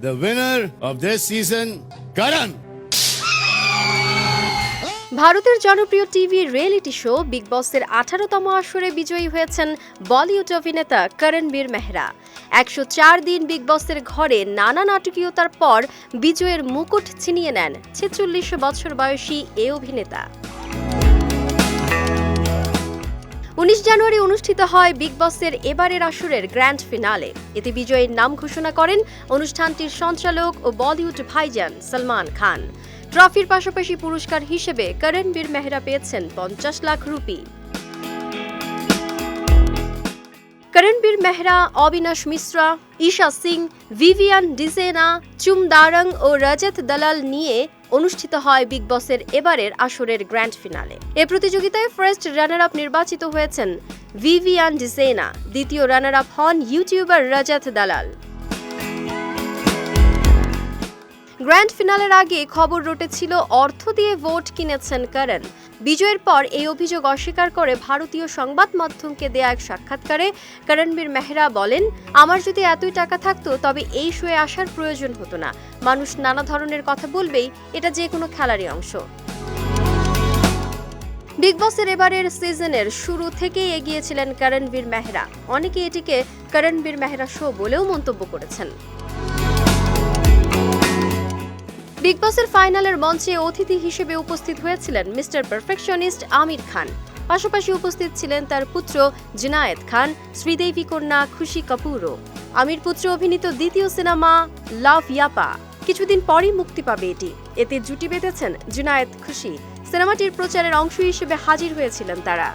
the winner of this season, Karan. ভারতের জনপ্রিয় TV reality show big বসের আঠারোতম আসরে বিজয়ী হয়েছেন বলিউড অভিনেতা করণবীর মেহরা একশো চার দিন বিগ বসের ঘরে নানা নাটকীয়তার পর বিজয়ের মুকুট ছিনিয়ে নেন ছেচল্লিশ বছর বয়সী এ অভিনেতা উনিশ জানুয়ারি অনুষ্ঠিত হয় বিগ বসের এবারের আসরের গ্র্যান্ড ফিনালে। এতে বিজয়ীর নাম ঘোষণা করেন অনুষ্ঠানটির সঞ্চালক ও বলিউড ভাইজান সলমান খান। ট্রফির পাশাপাশি পুরস্কার হিসেবে করণবীর মেহরা পেয়েছেন পঞ্চাশ লাখ রুপি। করণবীর মেহরা অবিনাশ মিশ্রা ঈশা সিং ভিভিয়ান ডিজেনা চুমদারং ও রজত দালাল নিয়ে অনুষ্ঠিত হয় বিগ বসের এবারের আসরের গ্র্যান্ড ফিনালে এ প্রতিযোগিতায় ফার্স্ট রানার আপ নির্বাচিত হয়েছেন ভিভিয়ান ডিজেনা দ্বিতীয় রানার আপ হন ইউটিউবার রজত দালাল গ্র্যান্ড ফিনালের আগে খবর রটেছিল অর্থ দিয়ে ভোট কিনেছেন করণ বিজয়ের পর এই অভিযোগ অস্বীকার করে ভারতীয় সংবাদ মাধ্যমকে দেয়া এক সাক্ষাৎকারে করণবীর মেহরা বলেন, আমার যদি এতই টাকা থাকতো, তবে এই শোয়ে আসার প্রয়োজন হতো না। মানুষ নানা ধরনের কথা বলবেই, এটা যে কোনো খেলারই অংশ। বিগ বসের এবারের সিজনের শুরু থেকেই এগিয়েছিলেন করণবীর মেহরা। অনেকে এটিকে করণবীর মেহরা শো বলেও মন্তব্য করেছেন। বিগ বসের ফাইনালের মঞ্চে অতিথি হিসেবে উপস্থিত হয়েছিলেন মিস্টার পারফেকশনিস্ট আমির খান। পাশাপাশি উপস্থিত ছিলেন তার পুত্র জিনায়েত খান, শ্রীদেবী কন্যা খুশি কাপুরও। আমির পুত্র অভিনীত দ্বিতীয় সিনেমা লাভ ইয়াপা। কিছুদিন পরই মুক্তি পাবে এটি। এতে জুটি বেঁধেছেন জুনায়েদ খুশি। সিনেমাটির প্রচারের অংশ হিসেবে হাজির হয়েছিলেন তারা।